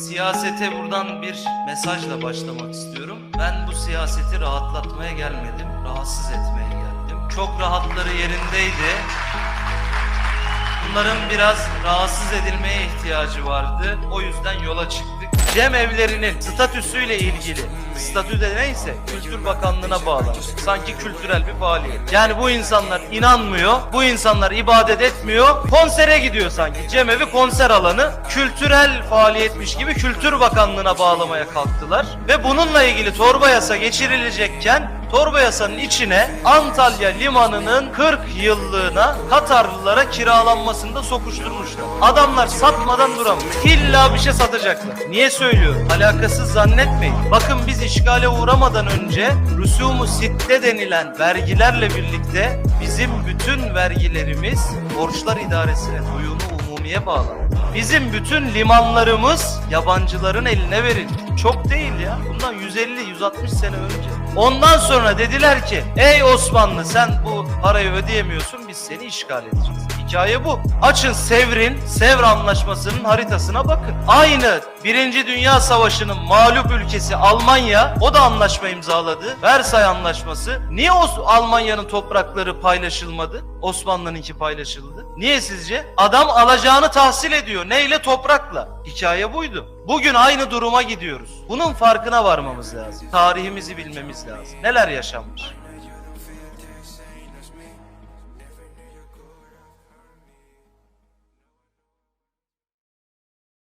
Siyasete buradan bir mesajla başlamak istiyorum. Ben bu siyaseti rahatlatmaya gelmedim, rahatsız etmeye geldim. Çok rahatları yerindeydi. Bunların biraz rahatsız edilmeye ihtiyacı vardı. O yüzden yola çıktık. Cem evlerinin statüsüyle ilgili, statü de neyse Kültür Bakanlığı'na bağlandı. Sanki kültürel bir faaliyet. Yani bu insanlar inanmıyor, bu insanlar ibadet etmiyor, konsere gidiyor sanki. Cem evi konser alanı kültürel faaliyetmiş gibi Kültür Bakanlığı'na bağlamaya kalktılar. Ve bununla ilgili torba yasa geçirilecekken torba yasanın içine Antalya limanının 40 yıllığına Katarlılara kiralanmasını da sokuşturmuşlar. Adamlar satmadan duramıyor. İlla bir şey satacaklar. Niye söylüyorum? Alakasız zannetmeyin. Bakın biz işgale uğramadan önce rüsumu sitte denilen vergilerle birlikte bizim bütün vergilerimiz borçlar idaresine duyunu umumiye bağlandı. Bizim bütün limanlarımız yabancıların eline verildi. Çok değil ya. Bundan 150-160 sene önce. Ondan sonra dediler ki ey Osmanlı sen bu parayı ödeyemiyorsun biz seni işgal edeceğiz. Hikaye bu. Açın Sevr'in, Sevr Anlaşması'nın haritasına bakın. Aynı Birinci Dünya Savaşı'nın mağlup ülkesi Almanya, o da anlaşma imzaladı. Versay Anlaşması. Niye o Almanya'nın toprakları paylaşılmadı? Osmanlı'nınki paylaşıldı. Niye sizce? Adam alacağını tahsil ediyor. Neyle? Toprakla. Hikaye buydu. Bugün aynı duruma gidiyoruz. Bunun farkına varmamız lazım. Tarihimizi bilmemiz lazım. Neler yaşanmış?